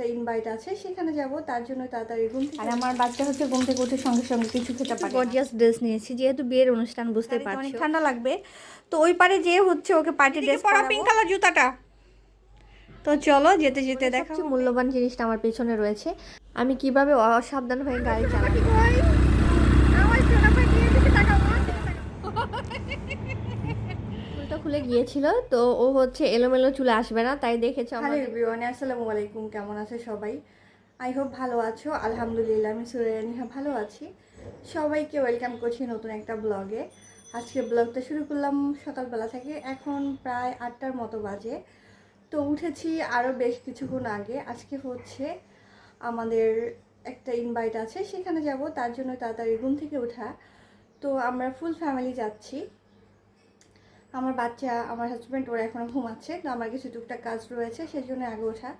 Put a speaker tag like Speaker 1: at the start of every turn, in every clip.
Speaker 1: একটা ইনভাইট আছে সেখানে যাব তার জন্য তাড়াতাড়ি ঘুম
Speaker 2: আর আমার বাচ্চা হচ্ছে ঘুম থেকে উঠে সঙ্গে সঙ্গে কিছু খেতে পারে
Speaker 1: গর্জিয়াস ড্রেস নিয়েছি যেহেতু বিয়ের অনুষ্ঠান বুঝতে পারছ
Speaker 2: অনেক
Speaker 1: ঠান্ডা লাগবে। তো ওই পারে যে হচ্ছে ওকে পার্টি ড্রেস পরা পিঙ্ক কালার জুতাটা। তো চলো যেতে যেতে দেখা
Speaker 2: মূল্যবান জিনিসটা আমার পেছনে রয়েছে। আমি কীভাবে অসাবধান হয়ে গাড়ি চালাবো চুলটা খুলে গিয়েছিল তো ও হচ্ছে এলোমেলো চুলে আসবে না তাই দেখেছ
Speaker 1: হ্যালো
Speaker 2: আমাদের
Speaker 1: এভরিওয়ান আসসালামু আলাইকুম কেমন আছে সবাই? আই হোপ ভালো আছো আলহামদুলিল্লাহ আমি সুরেনিহা ভালো আছি। সবাইকে ওয়েলকাম করছি নতুন একটা ব্লগে। আজকে ব্লগটা শুরু করলাম সকালবেলা থেকে এখন প্রায় আটটার মতো বাজে। তো উঠেছি আরও বেশ কিছুক্ষণ আগে আজকে হচ্ছে আমাদের একটা ইনভাইট আছে সেখানে যাব তার জন্য তাড়াতাড়ি ঘুম থেকে ওঠা। তো আমরা ফুল ফ্যামিলি যাচ্ছি। আমার বাচ্চা, আমার হাজব্যান্ড ওরা এখনও ঘুমাচ্ছে, তো আমার কিছু টুকটাক কাজ রয়েছে সেই জন্য আগে ওঠা।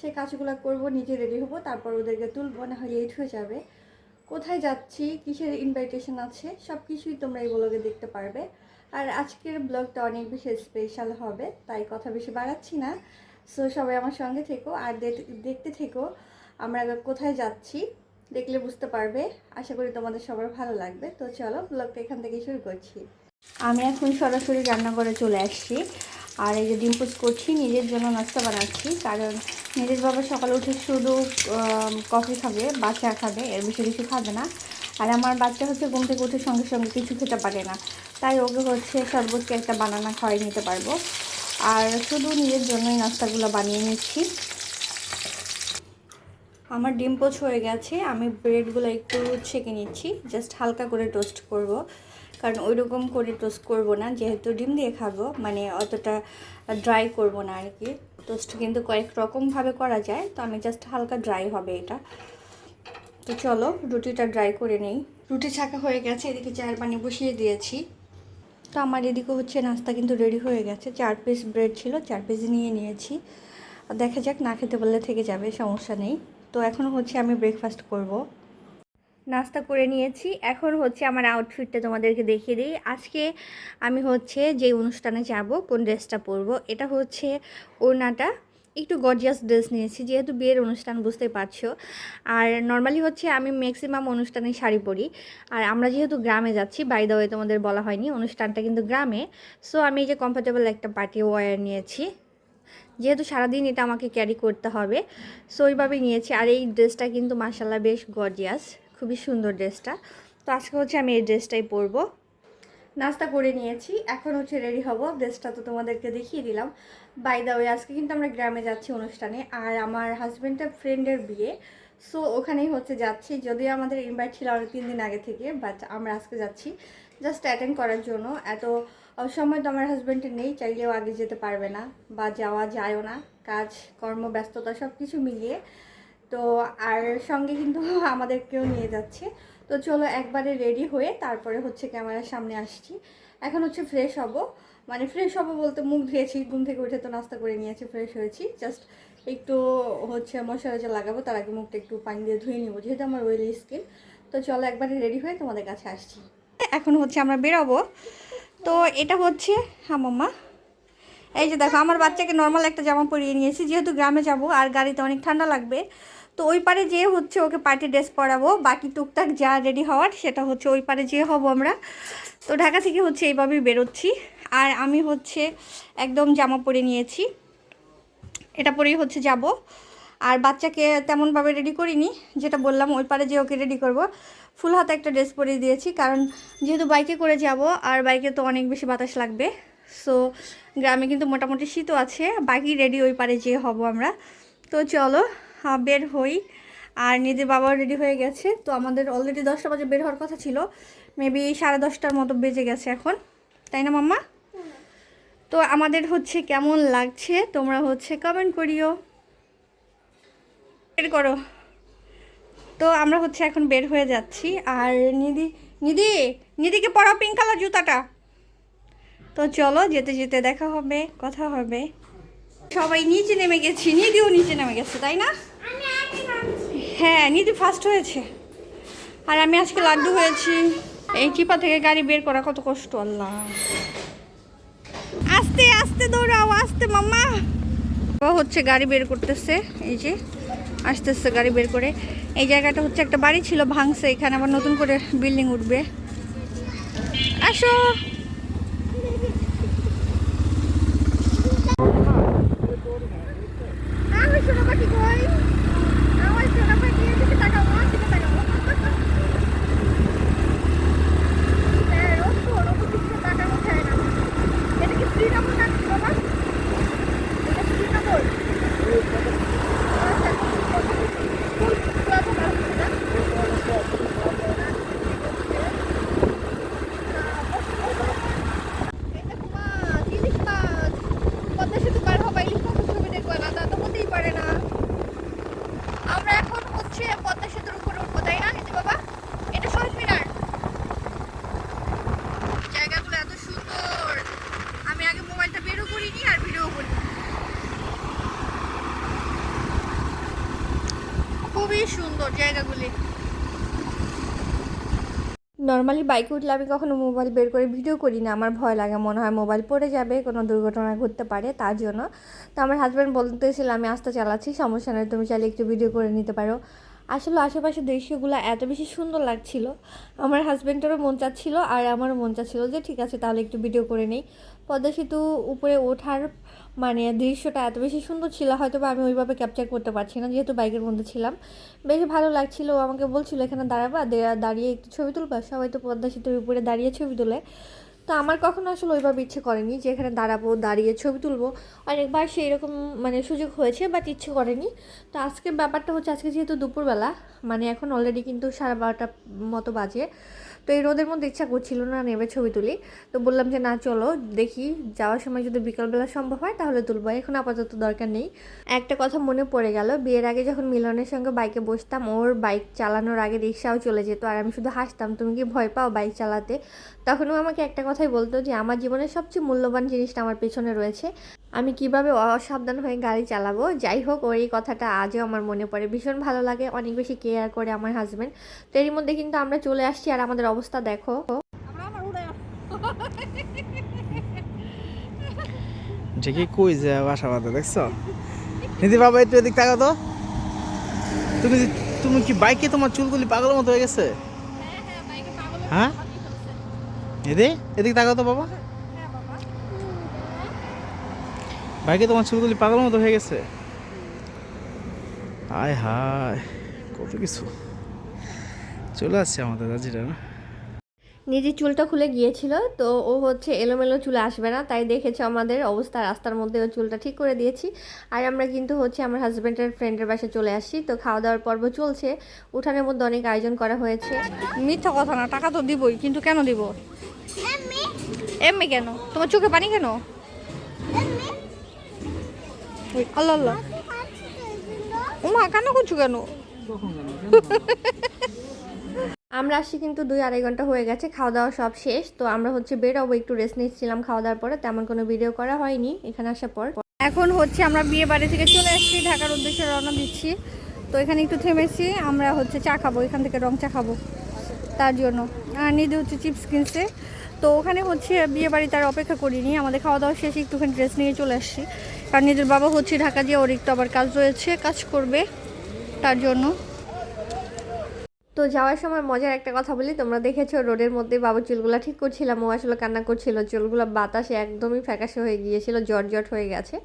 Speaker 1: সেই কাজগুলো করব, নিজে রেডি হব, তারপর ওদেরকে তুলবো, না হয় লেট হয়ে যাবে। কোথায় যাচ্ছি, কিসের ইনভাইটেশন আছে সব কিছুই তোমরা এই ব্লগে দেখতে পারবে। আর আজকের ব্লগটা অনেক বেশি স্পেশাল হবে, তাই কথা বেশি বাড়াচ্ছি না। সো সবাই আমার সঙ্গে থেকো, আর দেখ- দেখতে থেকো, আমরা কোথায় যাচ্ছি, দেখলে বুঝতে পারবে। আশা করি তোমাদের সবার ভালো লাগবে। তো চলো ব্লগটা এখান থেকে শুরু করছি। আমি এখন সরাসরি রান্নাঘরে চলে আসছি। আর এই যে ডিম পোস্ট করছি, নিজের জন্য নাস্তা বানাচ্ছি। কারণ নিজের বাবা সকালে উঠে শুধু কফি খাবে বাচ্চা খাবে, এর বেশি কিছু খাবে না। আর আমার বাচ্চা হচ্ছে ঘুম থেকে উঠে সঙ্গে সঙ্গে কিছু খেতে পারে না। তাই ওকে হচ্ছে সর্বোচ্চ একটা বানানা খাওয়াই নিতে পারব। আর শুধু নিজের জন্যই নাস্তাগুলো বানিয়ে নিচ্ছি। আমার ডিম পোচ হয়ে গেছে, আমি ব্রেডগুলো একটু ছেঁকে নিচ্ছি জাস্ট হালকা করে টোস্ট করব। কারণ ওই রকম করে টোস্ট করব না যেহেতু ডিম দিয়ে খাব মানে অতটা ড্রাই করব না আর কি টোস্ট কিন্তু কয়েক রকমভাবে করা যায় তো আমি জাস্ট হালকা ড্রাই হবে এটা। তো চলো রুটিটা ড্রাই করে নেই। রুটি ছাকা হয়ে গেছে এদিকে চায়ের পানি বসিয়ে দিয়েছি। তো আমার এদিকে হচ্ছে নাস্তা কিন্তু রেডি হয়ে গেছে। চার পিস ব্রেড ছিল চার পিস নিয়ে নিয়েছি। দেখা যাক না খেতে বললে থেকে যাবে সমস্যা নেই। তো এখন হচ্ছে আমি ব্রেকফাস্ট করব। নাস্তা করে নিয়েছি। এখন হচ্ছে আমার আউটফিটটা তোমাদেরকে দেখিয়ে দিই। আজকে আমি হচ্ছে যে অনুষ্ঠানে যাব, কোন ড্রেসটা পরবো, এটা হচ্ছে ওড়নাটা। একটু গর্জিয়াস ড্রেস নিয়েছি, যেহেতু বিয়ের অনুষ্ঠান, বুঝতে পারছ। আর নর্মালি হচ্ছে আমি ম্যাক্সিমাম অনুষ্ঠানে শাড়ি পরি। আর আমরা যেহেতু গ্রামে যাচ্ছি বাই দ্য ওয়ে তোমাদের বলা হয়নি, অনুষ্ঠানটা কিন্তু গ্রামে। সো আমি এই যে কমফোর্টেবল একটা পার্টি ওয়্যার নিয়েছি। যেহেতু সারাদিন এটা আমাকে ক্যারি করতে হবে সো ওইভাবেই নিয়েছি। আর এই ড্রেসটা কিন্তু মার্শাল্লাহ বেশ গর্জিয়াস খুবই সুন্দর ড্রেসটা। তো আজকে হচ্ছে আমি এই ড্রেসটাই পরবো। নাস্তা করে নিয়েছি। এখন হচ্ছে রেডি হব। ড্রেসটা তো তোমাদেরকে দেখিয়ে দিলাম। বাই দা ওয়ে আজকে কিন্তু আমরা গ্রামে যাচ্ছি অনুষ্ঠানে। আর আমার হাজব্যান্ডের ফ্রেন্ডের বিয়ে। সো ওখানেই হচ্ছে যাচ্ছি। যদিও আমাদের ইনভাইট ছিল আরও তিন দিন আগে থেকে বাট আমরা আজকে যাচ্ছি। জাস্ট অ্যাটেন্ড করার জন্য। এত সময় তো আমার হাজব্যান্ডের নেই। চাইলেও আগে যেতে পারবে না বা যাওয়া যায়ও না। কাজ, কর্ম, ব্যস্ততা সব কিছু মিলিয়ে। তো আর সঙ্গে কিন্তু আমাদেরকেও নিয়ে যাচ্ছে। তো চলো একবারে রেডি হয়ে তারপরে হচ্ছে ক্যামেরার সামনে আসছি। এখন হচ্ছে ফ্রেশ হব। মানে ফ্রেশ হব বলতে মুখ ধুয়েছি, ঘুম থেকে উঠে তো নাস্তা করে নিয়েছি ফ্রেশ হয়েছি। জাস্ট একটু হচ্ছে ময়শ্চারাইজার লাগাবো, তার আগে মুখটা একটু পানি দিয়ে ধুয়ে নিব, যেহেতু আমার ওয়েলি স্কিন তো চলো একবারে রেডি হয়ে তোমাদের কাছে আসছি। এখন হচ্ছে আমরা বেরোবো। তো এটা হচ্ছে হ্যাঁ মাম্মা। এই যে দেখো, আমার বাচ্চাকে নর্মাল একটা জামা পরিয়ে নিয়েছি। যেহেতু গ্রামে যাব আর গাড়িতে অনেক ঠান্ডা লাগবে তো ওই পারে যেয়ে হচ্ছে ওকে পার্টি ড্রেস পরাবো। বাকি টুকটাক যা রেডি হওয়ার সেটা হচ্ছে ওই পারে যেয়ে হব আমরা। তো ঢাকা থেকে হচ্ছে এইভাবেই বেরোচ্ছি। আর আমি হচ্ছে একদম জামা পরে নিয়েছি। এটা পরেই হচ্ছে যাব। আর বাচ্চাকে তেমনভাবে রেডি করিনি, যেটা বললাম, ওই পারে যে ওকে রেডি করব। ফুল হাতে একটা ড্রেস পরিয়ে দিয়েছি, কারণ যেহেতু বাইকে করে যাব, আর বাইকে তো অনেক বেশি বাতাস লাগবে। সো গ্রামে কিন্তু মোটামুটি শীতও আছে, বাকি রেডি ওই পারে যেয়ে হব আমরা। তো চলো বের হই। আর নিজের বাবাও রেডি হয়ে গেছে। তো আমাদের অলরেডি দশটা বাজে বের হওয়ার কথা ছিল। মেবি সাড়ে দশটার মতো বেজে গেছে এখন। তাই না, মাম্মা? তো আমাদের হচ্ছে কেমন লাগছে, তোমরা হচ্ছে কমেন্ট করিও। বের করো। তো আমরা হচ্ছে এখন বের হয়ে যাচ্ছি। আর নিদি নিদি নিদিকে পরাও পিঙ্ক কালার জুতাটা। তো চলো, যেতে যেতে দেখা হবে, কথা হবে। সবাই নিচে নেমে গেছি। নিদিও নিচে নেমে গেছে, তাই না? হ্যাঁ নিধি ফার্স্ট হয়েছে। আর আমি আজকে লাড্ডু হয়েছি। এই চিপা থেকে গাড়ি বের করা কত কষ্ট, আল্লাহ। আস্তে আস্তে দৌড়াও, আস্তে মাম্মা।
Speaker 3: বাবা হচ্ছে গাড়ি বের করতেছে, এই যে, আসতেছে গাড়ি বের করে। এই জায়গাটা হচ্ছে একটা বাড়ি ছিল ভাঙছে, এখানে আবার নতুন করে বিল্ডিং উঠবে। আসো আমার সোনা পাখি কই আমার সোনা পাখি এদিকে তাকাও আমার দিকে তাকাও হ্যাঁ, রোদ্দুর, রোদ্দুর দিকে তাকানো যায় না। এটা কি শ্রীনগর নাকি বাবা? এটা শ্রীনগর? আচ্ছা, ফুল পুরাতন আছে না? এই দেখো মাছ, ইলিশ মাছ। পদ্মা সেতু পার হবা, ইলিশ মাছের ছবি দেখবা না, তা তো হতেই পারে না। আমরা এখন হচ্ছে পদ্মা সেতুর উপরে উঠবো তাই না নিতে বাবা এটা শহীদ মিনার জায়গাগুলো এত সুন্দর আমি আগে মোবাইলটা বেরও করিনি আর ভিডিও করি খুবই সুন্দর জায়গাগুলি
Speaker 2: নর্মালি বাইকে উঠলে আমি কখনো মোবাইল বের করে ভিডিও করি না আমার ভয় লাগে, মনে হয় মোবাইল পড়ে যাবে, কোনো দুর্ঘটনা ঘটতে পারে, তার জন্য। তো আমার হাজব্যান্ড বলতেছিল, আমি আস্তে চালাচ্ছি, সমস্যা নেই, তুমি চাইলে একটু ভিডিও করে নিতে পারো। আসলে আশেপাশের দৃশ্যগুলো এত বেশি সুন্দর লাগছিল। আমার হাজব্যান্ডেরও মন চাচ্ছিল, আর আমারও মন চাচ্ছিল যে, ঠিক আছে, তাহলে একটু ভিডিও করে নেই। পদ্মা সেতু উপরে ওঠার মানে দৃশ্যটা এত বেশি সুন্দর ছিল হয়তো বা আমি ওইভাবে ক্যাপচার করতে পারছি না, যেহেতু বাইকের মধ্যে ছিলাম। বেশ ভালো লাগছিল আমাকে বলছিল, এখানে দাঁড়াবা দাঁড়িয়ে একটু ছবি তুলবা। সবাই তো পদ্মা সেতুর উপরে দাঁড়িয়ে ছবি তোলে। তো আমার কখনো আসলে ওইভাবে ইচ্ছে করেনি যে এখানে দাঁড়াবো, দাঁড়িয়ে ছবি তুলবো। অনেকবার সেই রকম মানে সুযোগ হয়েছে বাট ইচ্ছে করেনি। তো আজকে ব্যাপারটা হচ্ছে, আজকে যেহেতু দুপুরবেলা মানে এখন অলরেডি কিন্তু সাড়ে বারোটা মতো বাজে। তো এই রোদের মধ্যে ইচ্ছা করছিল না নেবে ছবি তুলি। তো বললাম যে, না, চলো, দেখি, যাওয়ার সময় যদি বিকালবেলা সম্ভব হয় তাহলে তুলবো। এখন আপাতত দরকার নেই। একটা কথা মনে পড়ে গেল, বিয়ের আগে যখন মিলনের সঙ্গে বাইকে বসতাম, ওর বাইক চালানোর আগে রিক্সাও চলে যেত, আর আমি শুধু হাসতাম, তুমি কি ভয় পাও বাইক চালাতে? তখনও আমাকে একটা কথাই বলতো যে আমার জীবনের সবচেয়ে মূল্যবান জিনিসটা আমার পেছনে রয়েছে। আমি কীভাবে অসাবধান হয়ে গাড়ি চালাবো? যাই হোক ওর এই কথাটা আজও আমার মনে পড়ে। ভীষণ ভালো লাগে অনেক বেশি কেয়ার করে আমার হাজব্যান্ড তো এরই মধ্যে কিন্তু আমরা চলে আসছি আর আমাদের অবস্থা দেখো।
Speaker 4: ঠিকই কই যে বাসা বাঁধা দেখছ? নিদি বাবা একটু এদিক তাকাও তো। তুমি তুমি কি বাইকে তোমার চুলগুলি পাগলের মতো হয়ে গেছে? হ্যাঁ? এদি এদিক তাকাও তো বাবা। বাইকে তোমার চুলগুলি পাগল মতো হয়ে গেছে। আয় হায়, কত কিছু। চলে আসছে আমাদের রাজিরা, না?
Speaker 2: নিজের চুলটা খুলে গিয়েছিল তো ও হচ্ছে এলোমেলো চুল আসবে না তাই দেখেছে আমাদের অবস্থা রাস্তার মধ্যে ও চুলটা ঠিক করে দিয়েছি। আর আমরা কিন্তু হচ্ছে আমার হাজব্যান্ডের ফ্রেন্ডের বাসায় চলে আসছি তো খাওয়া দাওয়ার পর্ব চলছে। উঠানের মধ্যে অনেক আয়োজন করা হয়েছে।
Speaker 3: মিথ্যা কথা না টাকা তো দিবই কিন্তু কেন দিব? এমনি। কেন? তোমার চোখে পানি কেন? ওই, আল্লাহ আল্লাহ। উমা কেন করছ কেন?
Speaker 2: আমরা আসছি কিন্তু দুই আড়াই ঘণ্টা হয়ে গেছে খাওয়া দাওয়া সব শেষ। তো আমরা হচ্ছে বেরোবো, একটু রেস্ট নিচ্ছিলাম খাওয়া দাওয়ার পরে, তেমন কোনো ভিডিও করা হয়নি, এখানে আসার পর।
Speaker 3: এখন হচ্ছে আমরা বিয়ে বাড়ি থেকে চলে আসছি, ঢাকার উদ্দেশ্যে রওনা দিচ্ছি। তো এখানে একটু থেমেছি, আমরা হচ্ছে চা খাব, এখান থেকে রং চা খাব, তার জন্য। আর নিজে হচ্ছে চিপস কিনছে। তো ওখানে হচ্ছে বিয়ে বাড়ি তার অপেক্ষা করিনি, আমাদের খাওয়া দাওয়া শেষে একটুখানি ড্রেস নিয়ে চলে আসছি। কারণ নিজের বাবা হচ্ছে ঢাকা দিয়ে ওর একটু আবার কাজ রয়েছে, কাজ করবে, তার জন্য।
Speaker 2: তো যাওয়ার সময় মজার একটা কথা বলি, তোমরা দেখেছ রোডের মধ্যে বাবুর চুলগুলো ঠিক করছিলাম, ও আসলে কান্না করছিল, চুলগুলো বাতাসে একদমই ফ্যাকাশে হয়ে গিয়েছিল জট হয়ে গেছে।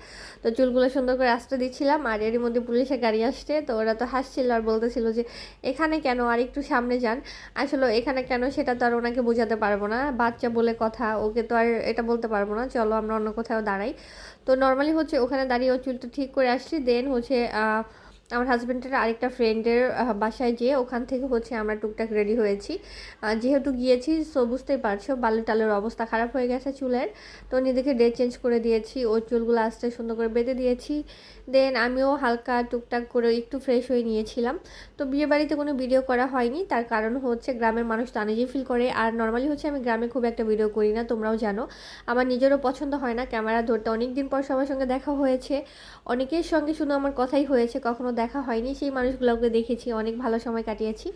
Speaker 2: তো চুলগুলো সুন্দর করে আসতে দিচ্ছিলাম, আর এরই মধ্যে পুলিশের গাড়ি আসছে, তো ওরা তো হাসছিল আর বলতেছিল যে, এখানে কেন? আর একটু সামনে যান। আসলে এখানে কেন সেটা তো আর ওনাকে বোঝাতে পারব না, বাচ্চা বলে কথা, ওকে তো আর এটা বলতে পারব না, চলো আমরা অন্য কোথাও দাঁড়াই। তো নর্মালি হচ্ছে ওখানে দাঁড়িয়ে ও চুলটা ঠিক করে আসছি দেন হচ্ছে আমার হাজব্যান্ডের আরেকটা ফ্রেন্ডের বাসায় যেয়ে ওখান থেকে হচ্ছে আমরা টুকটাক রেডি হয়েছি। যেহেতু গিয়েছি সো বুঝতেই পারছ বালু টালের অবস্থা খারাপ হয়ে গেছে চুলের। তো নিজেকে ডে চেঞ্জ করে দিয়েছি, ওর চুলগুলো আস্তে সুন্দর করে বেঁধে দিয়েছি। দেন আমিও হালকা টুকটাক করে একটু ফ্রেশ হয়ে নিয়েছিলাম। তো বিয়ে বাড়িতে কোনো ভিডিও করা হয়নি, তার কারণ হচ্ছে গ্রামের মানুষ তো আনিজি ফিল করে। আর নর্মালি হচ্ছে আমি গ্রামে খুব একটা ভিডিও করি না, তোমরাও জানো। আমার নিজেরও পছন্দ হয় না ক্যামেরা ধরতে অনেক দিন পর সবার সঙ্গে দেখা হয়েছে। অনেকের সঙ্গে শুধু আমার কথাই হয়েছে, কখনো দেখা হয়নি সেই মানুষগুলোকে দেখেছি অনেক ভালো সময় কাটিয়েছি।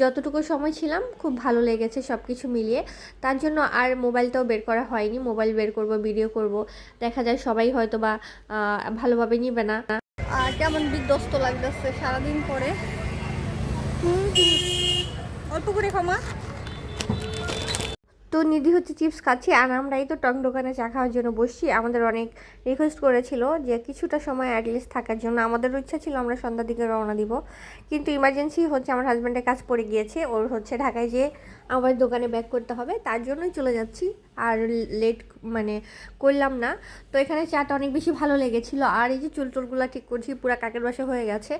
Speaker 2: যতটুকু সময় ছিলাম খুব ভালো লেগেছে সব কিছু মিলিয়ে। তার জন্য আর মোবাইলটাও বের করা হয়নি মোবাইল বের করব ভিডিও করব। দেখা যায় সবাই হয়তো বা ভালোভাবে নিবে না।
Speaker 3: কেমন বিধ্বস্ত লাগতেছে সারাদিন পরে। অল্প করে ক্ষমা
Speaker 2: তো নিধি হচ্ছে চিপস খাচ্ছি আর আমরাই তো টং দোকানে চা খাওয়ার জন্য বসছি। আমাদের অনেক রিকোয়েস্ট করেছিল যে কিছুটা সময় অ্যাটলিস্ট থাকার জন্য। আমাদেরও ইচ্ছা ছিল আমরা সন্ধ্যার দিকে রওনা দিব। কিন্তু ইমার্জেন্সি হচ্ছে আমার হাজব্যান্ডের কাজ পড়ে গিয়েছে। ওর হচ্ছে ঢাকায় যেয়ে আমার দোকানে ব্যাক করতে হবে। তার জন্যই চলে যাচ্ছি। আর লেট মানে করলাম না। তো এখানে চাটা অনেক বেশি ভালো লেগেছিল। আর এই যে চুল টুলগুলো ঠিক করছি, পুরো কাকের বাসা হয়ে গেছে।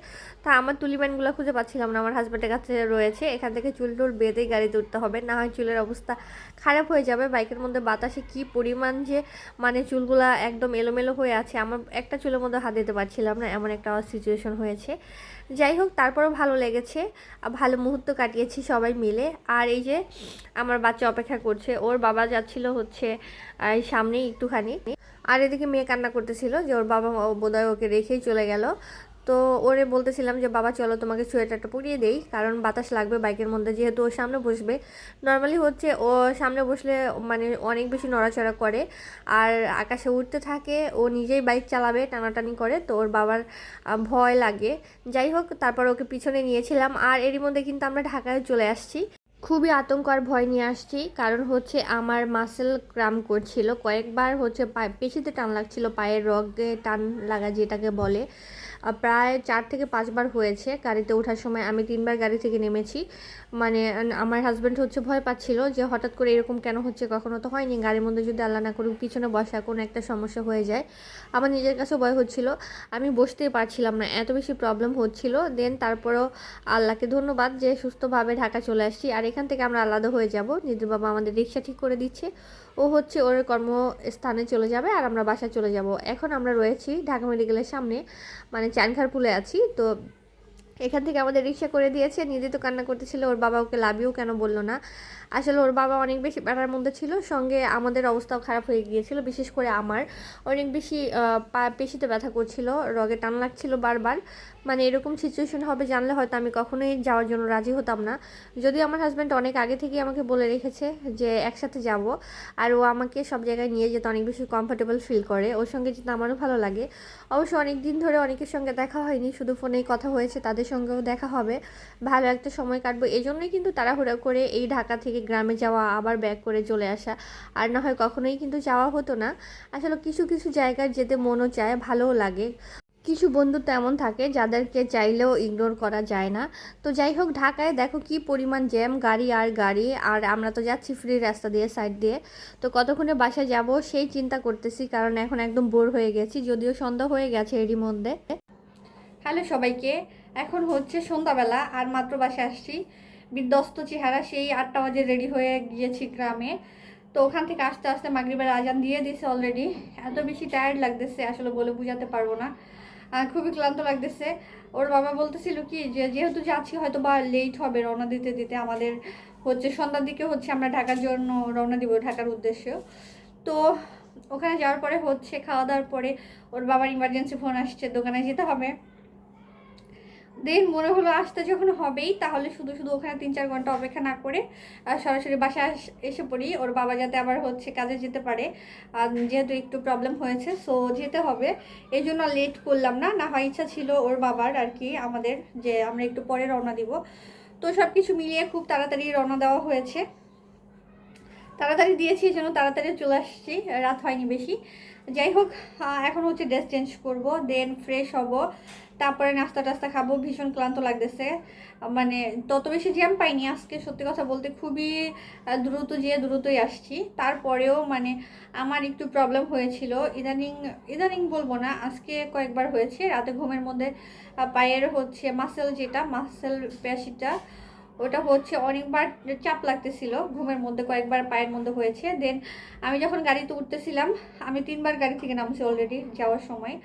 Speaker 2: তা আমার তুলিব্যান্ডগুলো খুঁজে পাচ্ছিলাম না, আমার হাজব্যান্ডের কাছে রয়েছে। এখান থেকে চুল টুল বেঁধেই গাড়িতে উঠতে হবে, না হয় চুলের অবস্থা খারাপ হয়ে যাবে। বাইকের মধ্যে বাতাসে কি পরিমাণ যে মানে চুলগুলা একদম এলোমেলো হয়ে আছে, আমার একটা চুলের মধ্যে হাত দিতে পারছিলাম না, এমন একটা সিচুয়েশন হয়েছে। যাই হোক, তারপরও ভালো লেগেছে। ভালো মুহূর্ত কাটিয়েছি সবাই মিলে। আর এই যে আমার বাচ্চা অপেক্ষা করছে, ওর বাবা যাচ্ছিল হচ্ছে এই সামনেই একটুখানি। আর এদিকে মেয়ে কান্না করতেছিল যে ওর বাবা বোধহয় ওকে রেখেই চলে গেল। তো ওরে বলতেছিলাম যে, বাবা, চলো তোমাকে সোয়েটারটা পরিয়ে দেই, কারণ বাতাস লাগবে বাইকের মধ্যে, যেহেতু ও সামনে বসবে। নর্মালি হচ্ছে ও সামনে বসলে মানে অনেক বেশি নড়াচড়া করে। আর আকাশে উঠতে থাকে, ও নিজেই বাইক চালাবে, টানাটানি করে, তো ওর বাবার ভয় লাগে। যাই হোক, তারপর ওকে পিছনে নিয়েছিলাম। আর এরই মধ্যে কিন্তু আমরা ঢাকায় চলে আসছি। খুবই আতঙ্ক আর ভয় নিয়ে আসছি। কারণ হচ্ছে আমার মাসেল ক্রাম করছিল। কয়েকবার হচ্ছে পেশিতে টান লাগছিল, পায়ের রগে টান লাগা যেটাকে বলে। প্রায় চার থেকে পাঁচবার হয়েছে গাড়িতে ওঠার সময় আমি তিনবার গাড়ি থেকে নেমেছি। মানে আমার হাজব্যান্ড হচ্ছে ভয় পাচ্ছিল যে হঠাৎ করে এরকম কেন হচ্ছে কখনো তো হয়নি। গাড়ির মধ্যে যদি আল্লাহ না করুক, পিছনে বসা কোনো একটা সমস্যা হয়ে যায়। আমার নিজের কাছেও ভয় হচ্ছিল। আমি বসতেই পারছিলাম না। এত বেশি প্রবলেম হচ্ছিল। দেন তারপরেও আল্লাহকে ধন্যবাদ যে সুস্থভাবে ঢাকা চলে আসছি। আর এখান থেকে আমরা আলাদা হয়ে যাব। নিদুর বাবা আমাদের রিক্সা ঠিক করে দিচ্ছে। ও হচ্ছে ওর কর্মস্থানে চলে যাবে আর আমরা বাসায় চলে যাব। এখন আমরা রয়েছি ঢাকা মেডিকেলের সামনে মানে চানখার পুলে আছি। তো এখান থেকে আমাদের রিক্সা করে দিয়েছে নিজে তো কান্না করতেছিল, ওর বাবা ওকে লাভিও কেন বলল না। আসলে ওর বাবা অনেক বেশি প্যারার মধ্যে ছিল, সঙ্গে আমাদের অবস্থাও খারাপ হয়ে গিয়েছিল, বিশেষ করে আমার। অনেক বেশি পা, পেশিতে ব্যথা করছিল, রগে টান লাগছিল বারবার। মানে এরকম সিচুয়েশন হবে জানলে হয়তো আমি কখনোই যাওয়ার জন্য রাজি হতাম না। যদি আমার হাজব্যান্ড অনেক আগে থেকেই আমাকে বলে রেখেছে যে একসাথে যাব, আর ও আমাকে সব জায়গায় নিয়ে যেতে অনেক বেশি কমফোর্টেবল ফিল করে। ওর সঙ্গে যেতে আমারও ভালো লাগে। অবশ্য অনেক দিন ধরে অনেকের সঙ্গে দেখা হয়নি, শুধু ফোনেই কথা হয়েছে, তাদের সঙ্গেও দেখা হবে। ভালো একটা সময় কাটবো এই জন্যই কিন্তু তাড়াহুড়া করে এই ঢাকা থেকে গ্রামে যাওয়া, আবার ব্যাক করে চলে আসা। আর না হয় কখনোই কিন্তু যাওয়া হতো না। আসলে কিছু কিছু জায়গায় যেতে মনও চায়, ভালোও লাগে। কিছু বন্ধু তেমন থাকে, যাদেরকে চাইলেও ইগনোর করা যায় না। তো যাই হোক, ঢাকায় দেখো কি পরিমাণ জ্যাম গাড়ি আর গাড়ি। আর আমরা তো যাচ্ছি ফ্রি রাস্তা দিয়ে সাইড দিয়ে। তো কতক্ষণে বাসায় যাব সেই চিন্তা করতেছি, কারণ এখন একদম বোর হয়ে গেছি, যদিও সন্ধ্যা হয়ে গেছে এরই মধ্যে।
Speaker 3: হ্যালো সবাইকে, এখন হচ্ছে সন্ধ্যাবেলা, আর মাত্র বাসে আসছি। বিধ্বস্ত চেহারা, সেই আটটা বাজে রেডি হয়ে গিয়েছি গ্রামে। তো ওখান থেকে আস্তে আস্তে মাগরিবের আজান দিয়ে দিয়েছে অলরেডি এত বেশি টায়ার্ড লাগতেছে আসলে বলে বোঝাতে পারব না। খুবই ক্লান্ত লাগতেছে। ওর বাবা বলতেছিল কি, যে যেহেতু যাচ্ছি হয়তো বা লেট হবে রওনা দিতে দিতে। আমাদের হচ্ছে সন্ধ্যার দিকে হচ্ছে আমরা ঢাকার জন্য রওনা দিব ঢাকার উদ্দেশ্যে। তো ওখানে যাওয়ার পরে হচ্ছে খাওয়া দাওয়ার পরে ওর বাবার ইমার্জেন্সি ফোন আসছে, দোকানে যেতে হবে। দেন মনে হলো আসতে যখন হবেই, তাহলে শুধু শুধু ওখানে তিন চার ঘণ্টা অপেক্ষা না করে সরাসরি বাসায় এসে পড়ি। ওর বাবা যাতে আবার হচ্ছে কাজে যেতে পারে। আর যেহেতু একটু প্রবলেম হয়েছে সো যেতে হবে। এই জন্য লেট করলাম না। না হয় ইচ্ছা ছিল ওর বাবার আর কি, আমাদের যে আমরা একটু পরে রওনা দিব। তো সব কিছু মিলিয়ে খুব তাড়াতাড়ি রওনা দেওয়া হয়েছে। তাড়াতাড়ি দিয়েছি, এই জন্য তাড়াতাড়ি চলে আসছি। রাত হয়নি বেশি। যাই হোক এখন হচ্ছে ড্রেস চেঞ্জ করব দেন ফ্রেশ হব। তারপরে নাস্তা টাস্তা খাব, ভীষণ ক্লান্ত লাগতেছে। মানে তত বেশি জ্যাম পাইনি আজকে, সত্যি কথা বলতে খুবই দ্রুত যেয়ে দ্রুতই আসছি। তারপরেও মানে আমার একটু প্রবলেম হয়েছিল। ইদানিং ইদানিং বলব না, আজকে কয়েকবার হয়েছে। রাতে ঘুমের মধ্যে পায়ের হচ্ছে মাসেল যেটা মাসেল পেশিটা ওটা হচ্ছে অনেকবার চাপ লাগতেছিল। ঘুমের মধ্যে কয়েকবার পায়ের মধ্যে হয়েছে। দেন আমি যখন গাড়িতে উঠতেছিলাম, আমি তিনবার গাড়ি থেকে নামছি অলরেডি যাওয়ার সময়।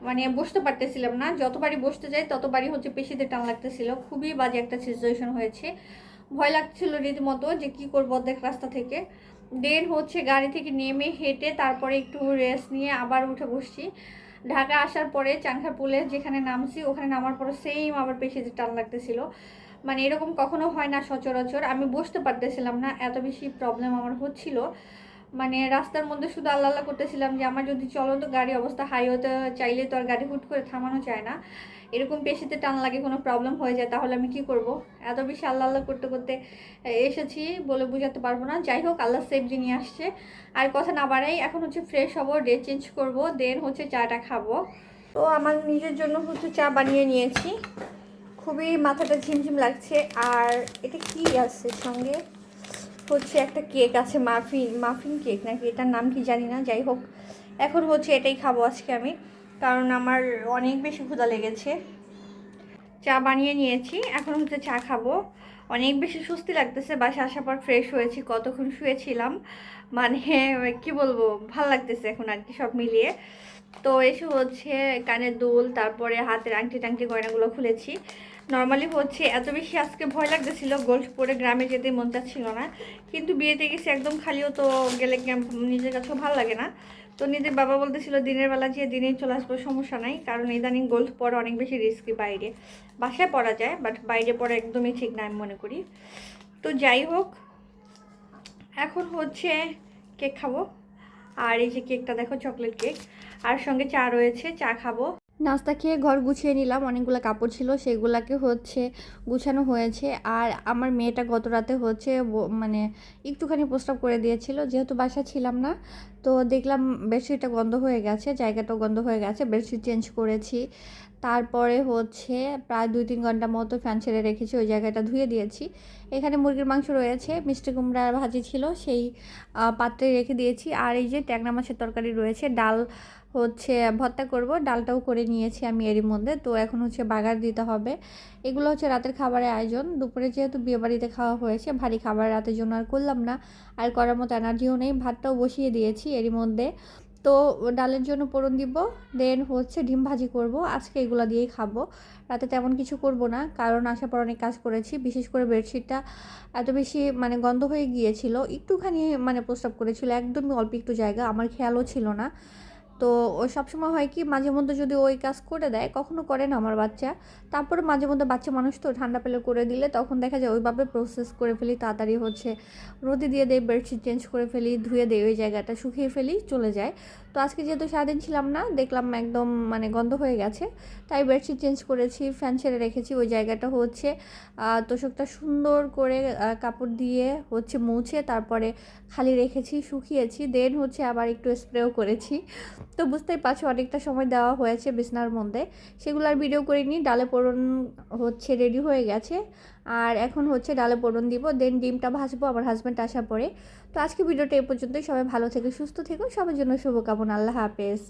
Speaker 3: মানে বসতে পারতেছিলাম না। যতবারই বসতে যাই, ততবারই হচ্ছে পেশিতে টান লাগতেছিল। খুবই বাজে একটা সিচুয়েশন হয়েছে। ভয় লাগছিল রীতিমতো যে কি করব অর্ধেক রাস্তা থেকে। দেন হচ্ছে গাড়ি থেকে নেমে হেঁটে তারপরে একটু রেস্ট নিয়ে আবার উঠে বসছি। ঢাকা আসার পরে চাংখা পুলে যেখানে নামছি, ওখানে নামার পরে সেম আবার পেশিতে টান লাগতেছিল। মানে এরকম কখনো হয় না সচরাচর। আমি বসতে পারতেছিলাম না, এত বেশি প্রবলেম আমার হচ্ছিল। মানে রাস্তার মধ্যে শুধু আল্লাহ আল্লাহ করতেছিলাম যে আমার যদি চলন্ত গাড়ি অবস্থা হাই হতে চাইলে তো আর গাড়ি হুট করে থামানো যায় না। এরকম পেশিতে টান লাগে, কোনো প্রবলেম হয়ে যায়, তাহলে আমি কি করব? এত বেশি আল্লাহ আল্লাহ করতে করতে এসেছি বলে বোঝাতে পারব না। যাই হোক, আল্লাহ সেফ নিয়ে আসছে। আর কথা না বাড়াই, এখন হচ্ছে ফ্রেশ হব ডে চেঞ্জ করব দেন হচ্ছে চাটা খাব। তো আমার নিজের জন্য হচ্ছে চা বানিয়ে নিয়েছি। খুবই মাথাটা ঝিমঝিম লাগছে। আর এটা কি আছে সঙ্গে? হচ্ছে একটা কেক আছে মাফিন মাফিন কেক নাকি এটার নাম কি জানি না, যাই হোক। এখন হচ্ছে এটাই খাব আজকে আমি, কারণ আমার অনেক বেশি ক্ষুধা লেগেছে। চা বানিয়ে নিয়েছি, এখন হচ্ছে চা খাব। অনেক বেশি স্বস্তি লাগতেছে বাসা আসার পর ফ্রেশ হয়েছি, কতক্ষণ শুয়েছিলাম মানে কি বলব, ভালো লাগতেছে এখন আর কি সব মিলিয়ে। তো এসে হচ্ছে কানের দুল, তারপরে হাতের আংটি টাংটি গয়নাগুলো খুলেছি। নর্মালি হচ্ছে এত বেশি আজকে ভয় লাগতেছিল গোল্ড পরে গ্রামে যেতে মন চাচ্ছিল না। কিন্তু বিয়েতে গেছি, একদম খালিও তো গেলে নিজের কাছেও ভালো লাগে না। তো নিজের বাবা বলতেছিল, দিনের বেলা যে দিনেই চলে আসব, সমস্যা নাই। কারণ ইদানিং গোল্ড পরা অনেক বেশি রিস্কি বাইরে। বাসায় পরা যায় বাট বাইরে পরা একদমই ঠিক না আমি মনে করি। তো যাই হোক, এখন হচ্ছে কেক খাব। আর এই যে কেকটা দেখো, চকলেট কেক। আর সঙ্গে চা রয়েছে, চা খাব।
Speaker 2: নাস্তা খেয়ে ঘর গুছিয়ে নিলাম। অনেকগুলো কাপড় ছিল, সেগুলাকে হচ্ছে গুছানো হয়েছে। আর আমার মেয়েটা গত রাতে হচ্ছে মানে একটুখানি প্রস্তাব করে দিয়েছিল, যেহেতু বাসা ছিলাম না। তো দেখলাম বেডশিটটা গন্ধ হয়ে গেছে, জায়গাটাও গন্ধ হয়ে গেছে, বেডশিট চেঞ্জ করেছি। তারপরে হচ্ছে প্রায় দুই তিন ঘণ্টা মতো ফ্যান ছেড়ে রেখেছি, ওই জায়গাটা ধুয়ে দিয়েছি। এখানে মুরগির মাংস রয়েছে, মিষ্টি কুমড়ার ভাজি ছিল, সেই পাত্রে রেখে দিয়েছি। আর এই যে ট্যাংরা মাছের তরকারি রয়েছে, ডাল হচ্ছে ভর্তা করব, ডালটাও করে নিয়েছি আমি এরই মধ্যে। তো এখন হচ্ছে বাগার দিতে হবে। এগুলো হচ্ছে রাতের খাবারের আয়োজন। দুপুরে যেহেতু বিয়েবাড়িতে খাওয়া হয়েছে, ভারী খাবার রাতের জন্য আর করলাম না। আর করার মতো এনার্জিও নেই, ভাতটাও বসিয়ে দিয়েছি এরই মধ্যে। তো ডালের জন্য পোড়ন দিব দেন হচ্ছে ডিম ভাজি করব। আজকে এগুলো দিয়েই খাব। রাতে তেমন কিছু করব না, কারণ আসার পর অনেক কাজ করেছি। বিশেষ করে বেডশিটটা এত বেশি মানে গন্ধ হয়ে গিয়েছিল। একটুখানি মানে প্রস্তাব করেছিল, একদমই অল্প একটু জায়গা। আমার খেয়ালও ছিল না। তো ওই সবসময় হয় কি, মাঝে মধ্যে যদি ওই কাজ করে দেয়, কখনো করে না আমার বাচ্চা। তারপরে মাঝে মধ্যে বাচ্চা মানুষ তো ঠান্ডা পেলে করে দিলে, তখন দেখা যায় ওইভাবে প্রসেস করে ফেলি, তাড়াতাড়ি হচ্ছে রোদে দিয়ে দেয় বেডশিট চেঞ্জ করে ফেলি, ধুয়ে দেয় ওই জায়গাটা শুকিয়ে ফেলি, চলে যায়। তো আজকে যেহেতু সারাদিন ছিলাম না, দেখলাম একদম মানে গন্ধ হয়ে গেছে, তাই বেডশিট চেঞ্জ করেছি ফ্যান ছেড়ে রেখেছি, ওই জায়গাটা হচ্ছে তোষকটা সুন্দর করে কাপড় দিয়ে হচ্ছে মুছে, তারপরে খালি রেখেছি, শুকিয়েছি দেন হচ্ছে আবার একটু স্প্রেও করেছি। তো বুঝতেই পারছ, অনেকটা সময় দেওয়া হয়েছে বিছনার মধ্যে। সেগুলো আর ভিডিও করিনি, ডালে পোড়ন হচ্ছে রেডি হয়ে গেছে। আর এখন হচ্ছে ডালে পোড়ন দিব দেন ডিমটা ভাসবো আমার হাজব্যান্ড আসা পরে। তো আজকে ভিডিওটা এ পর্যন্তই, সবাই ভালো থেকে, সুস্থ থেকো, সবার জন্য শুভকামনা, আল্লাহ হাফেজ।